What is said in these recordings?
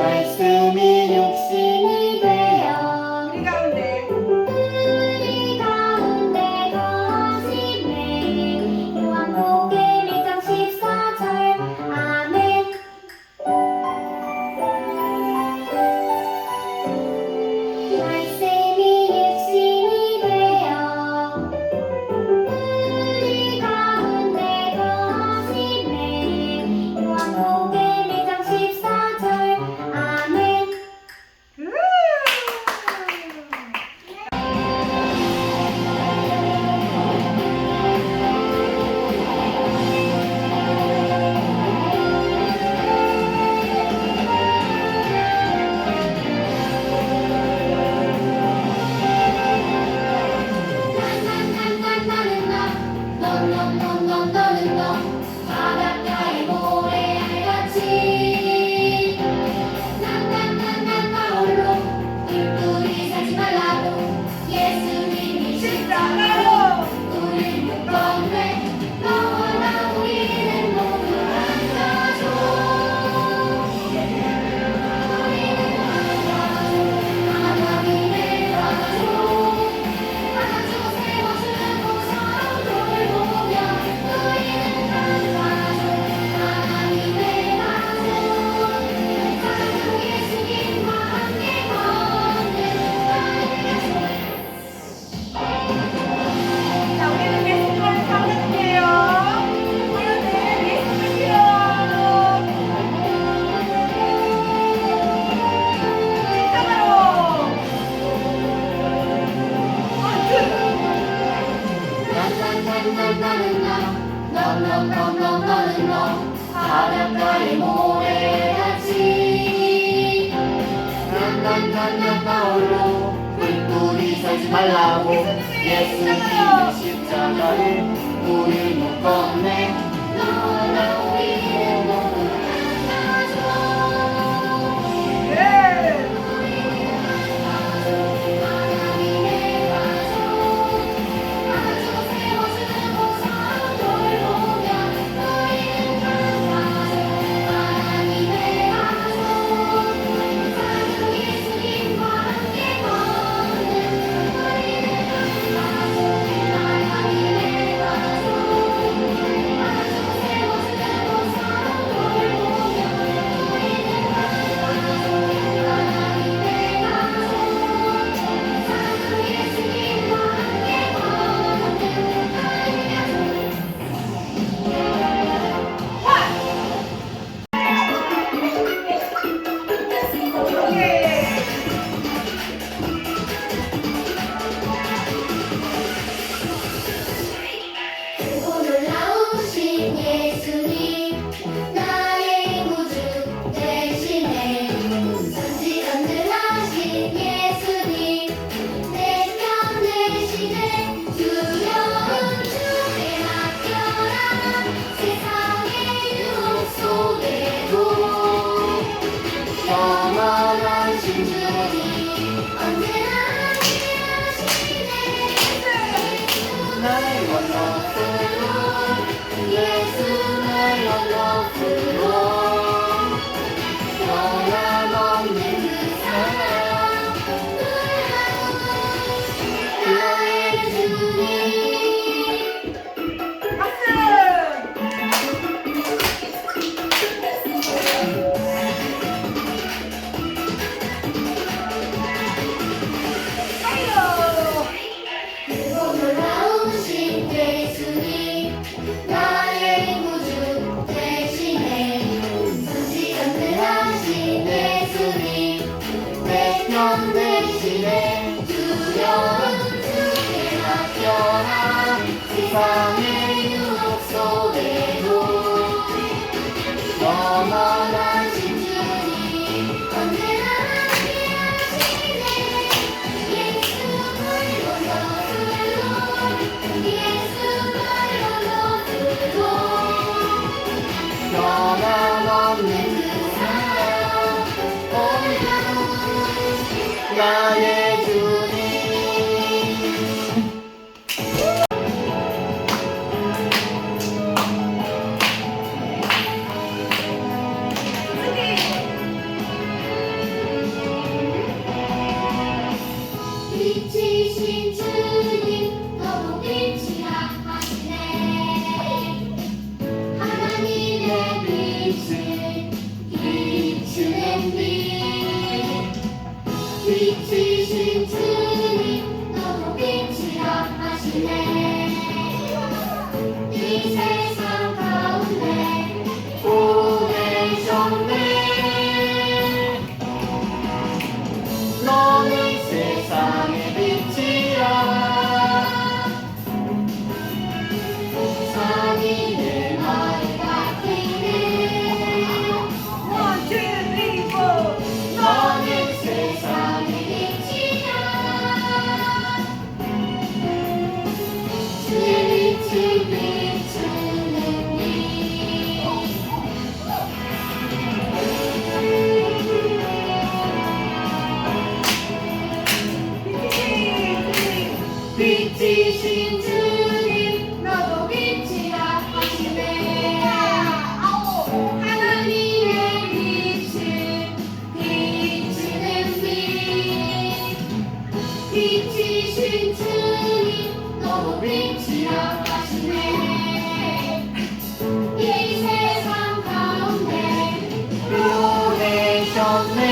nice to me. 십자가에 우리 묶었네. 너나 시험 대신에 두려운 그게 맡겨라 세상의 유혹 속에 Amen.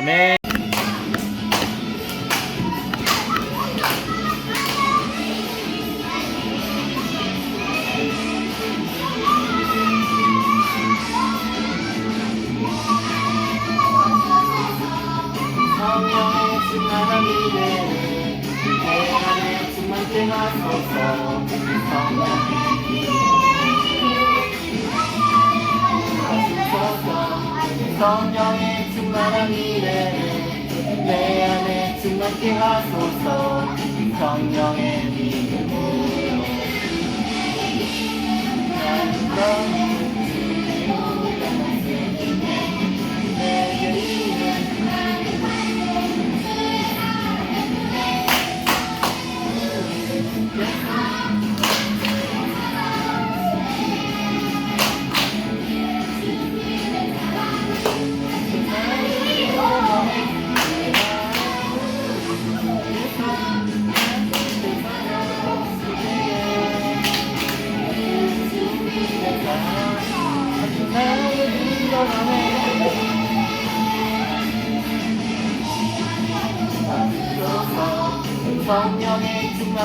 기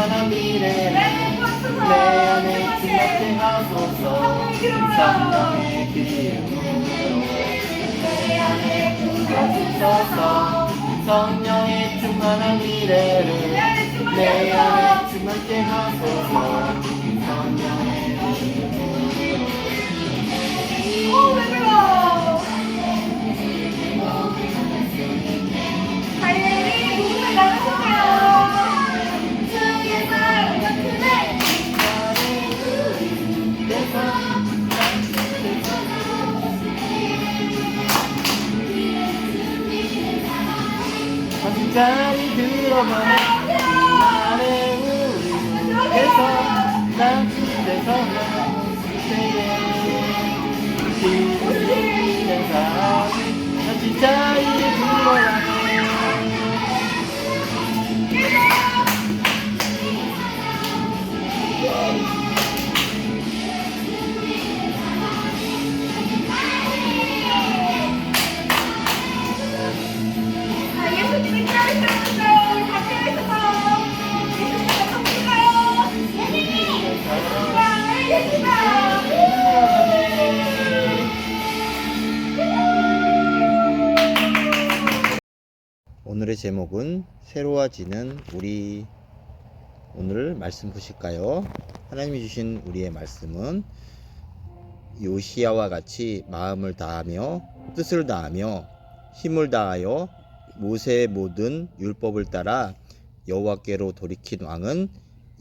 충만한 미래를 내 안에 충만케 하소서. 성령의 기름으로 내 안에 충만하소서 성령의 충만한 미래를 내 안에 충만케 하소서. 성령의 오, 왜 그러? 하이 자리 들어가네 나의 우리 에서 난 그때서 그때에 기분이 사람이 다시 자리에 들어 오늘의 제목은 새로워지는 우리 오늘 말씀 보실까요? 하나님이 주신 우리의 말씀은 요시야와 같이 마음을 다하며 뜻을 다하며 힘을 다하여 모세의 모든 율법을 따라 여호와께로 돌이킨 왕은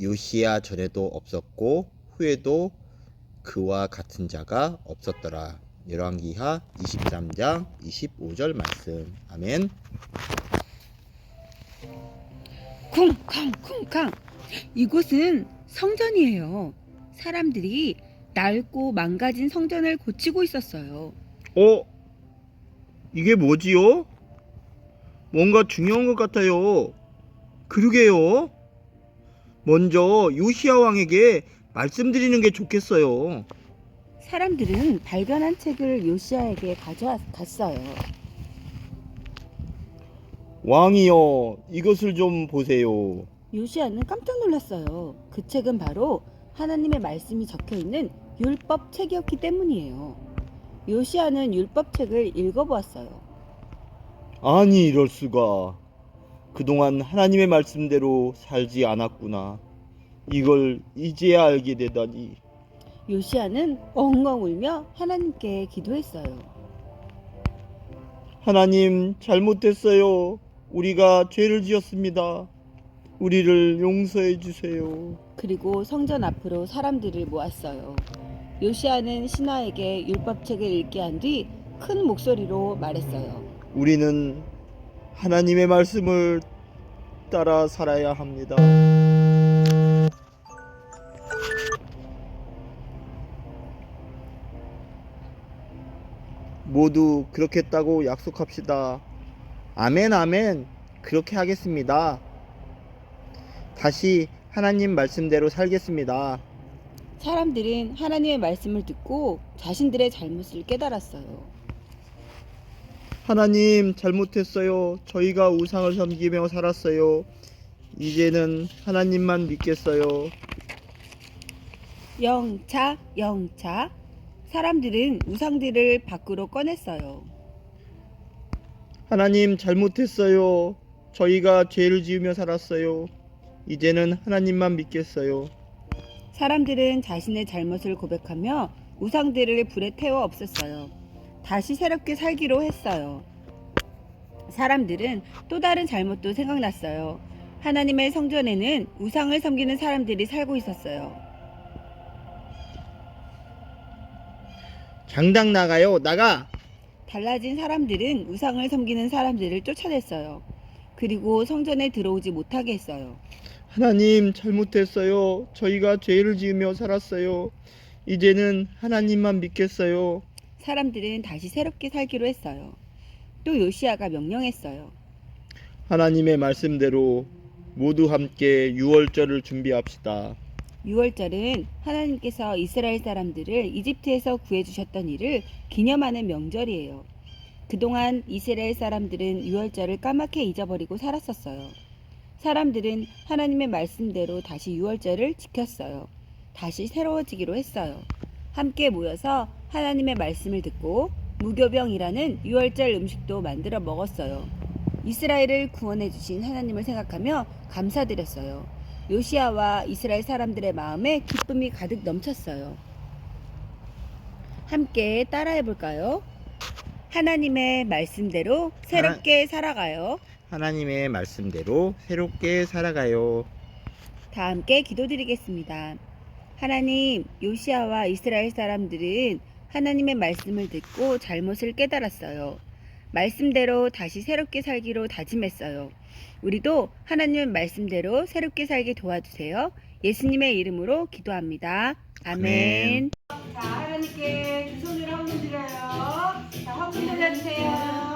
요시야 전에도 없었고 후에도 그와 같은 자가 없었더라. 열왕기하 23장 25절 말씀. 아멘. 쿵쾅쿵쾅. 이곳은 성전이에요. 사람들이 낡고 망가진 성전을 고치고 있었어요. 어? 이게 뭐지요? 뭔가 중요한 것 같아요. 그러게요. 먼저 요시야 왕에게 말씀드리는 게 좋겠어요. 사람들은 발견한 책을 요시아에게 가져갔어요. 왕이여, 이것을 좀 보세요. 요시아는 깜짝 놀랐어요. 그 책은 바로 하나님의 말씀이 적혀 있는 율법 책이었기 때문이에요. 요시아는 율법 책을 읽어보았어요. 아니, 이럴 수가. 그동안 하나님의 말씀대로 살지 않았구나. 이걸 이제야 알게 되다니. 요시아는 엉엉 울며 하나님께 기도했어요. 하나님, 잘못했어요. 우리가 죄를 지었습니다. 우리를 용서해 주세요. 그리고 성전 앞으로 사람들을 모았어요. 요시아는 신하에게 율법책을 읽게 한 뒤 큰 목소리로 말했어요. 우리는 하나님의 말씀을 따라 살아야 합니다. 모두 그렇게 했다고 약속합시다. 아멘, 아멘. 그렇게 하겠습니다. 다시 하나님 말씀대로 살겠습니다. 사람들은 하나님의 말씀을 듣고 자신들의 잘못을 깨달았어요. 하나님 잘못했어요. 저희가 우상을 섬기며 살았어요. 이제는 하나님만 믿겠어요. 영차, 영차. 사람들은 우상들을 밖으로 꺼냈어요. 하나님 잘못했어요. 저희가 죄를 지으며 살았어요. 이제는 하나님만 믿겠어요. 사람들은 자신의 잘못을 고백하며 우상들을 불에 태워 없앴어요. 다시 새롭게 살기로 했어요. 사람들은 또 다른 잘못도 생각났어요. 하나님의 성전에는 우상을 섬기는 사람들이 살고 있었어요. 장당 나가요. 나가. 달라진 사람들은 우상을 섬기는 사람들을 쫓아냈어요. 그리고 성전에 들어오지 못하게 했어요. 하나님 잘못했어요. 저희가 죄를 지으며 살았어요. 이제는 하나님만 믿겠어요. 사람들은 다시 새롭게 살기로 했어요. 또 요시아가 명령했어요. 하나님의 말씀대로 모두 함께 유월절을 준비합시다. 6월절은 하나님께서 이스라엘 사람들을 이집트에서 구해주셨던 일을 기념하는 명절이에요. 그동안 이스라엘 사람들은 6월절을 까맣게 잊어버리고 살았었어요. 사람들은 하나님의 말씀대로 다시 6월절을 지켰어요. 다시 새로워지기로 했어요. 함께 모여서 하나님의 말씀을 듣고 무교병이라는 6월절 음식도 만들어 먹었어요. 이스라엘을 구원해 주신 하나님을 생각하며 감사드렸어요. 요시아와 이스라엘 사람들의 마음에 기쁨이 가득 넘쳤어요. 함께 따라해 볼까요? 하나님의 말씀대로 새롭게 살아가요. 하나님의 말씀대로 새롭게 살아가요. 다 함께 기도드리겠습니다. 하나님, 요시아와 이스라엘 사람들은 하나님의 말씀을 듣고 잘못을 깨달았어요. 말씀대로 다시 새롭게 살기로 다짐했어요. 우리도 하나님의 말씀대로 새롭게 살게 도와주세요. 예수님의 이름으로 기도합니다. 아멘. 자, 하나님께 두 손으로 헌금 드려요. 자, 헌금 돌려주세요.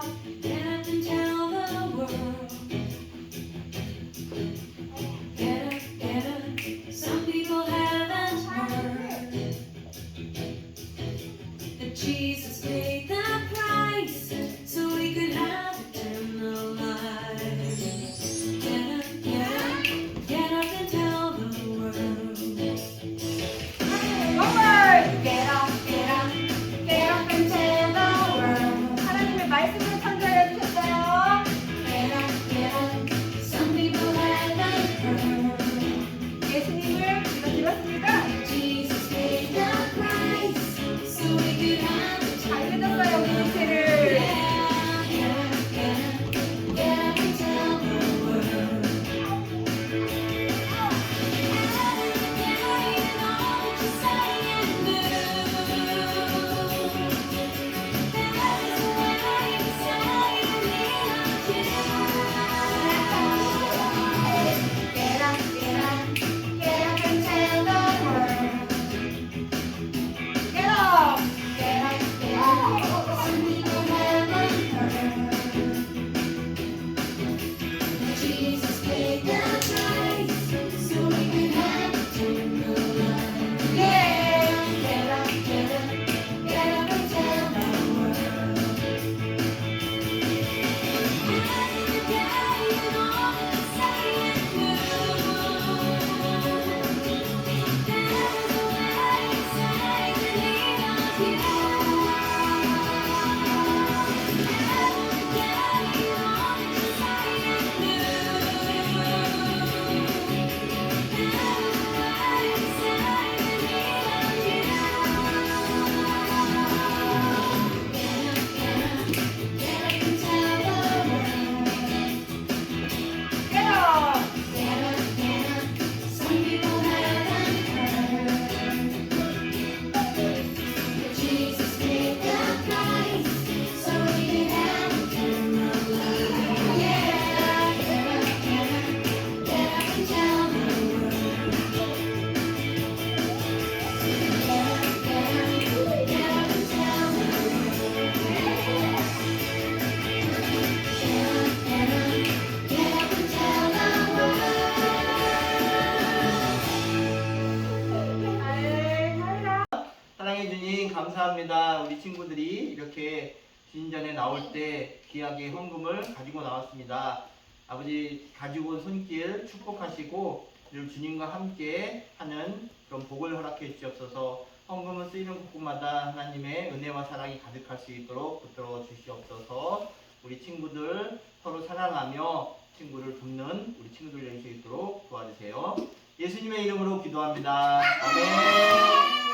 나왔습니다. 아버지 가지고 온 손길 축복하시고 주님과 함께 하는 그런 복을 허락해 주시옵소서. 헌금을 쓰이는 곳곳마다 하나님의 은혜와 사랑이 가득할 수 있도록 붙들어 주시옵소서. 우리 친구들 서로 사랑하며 친구를 돕는 우리 친구들 될수 있도록 도와주세요. 예수님의 이름으로 기도합니다. 아멘.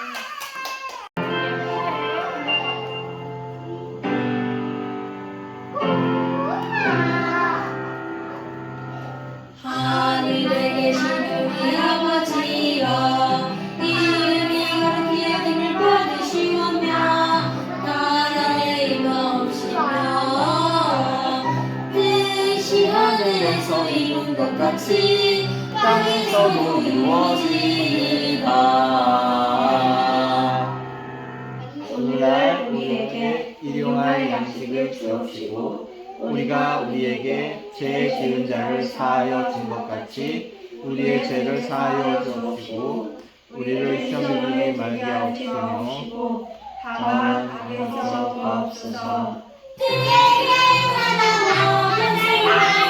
하늘에서 이룬 것 같이 땅에서도 이루어지리이다. 오늘날 우리에게 일용할 양식을 주옵시고 우리가 우리에게 죄 지은 자를 사하여 준 것 같이 우리의 죄를 사하여 주옵시고 우리를 시험에 말게 하옵시며 다만 악에서 구하옵소서. 사랑하는 사람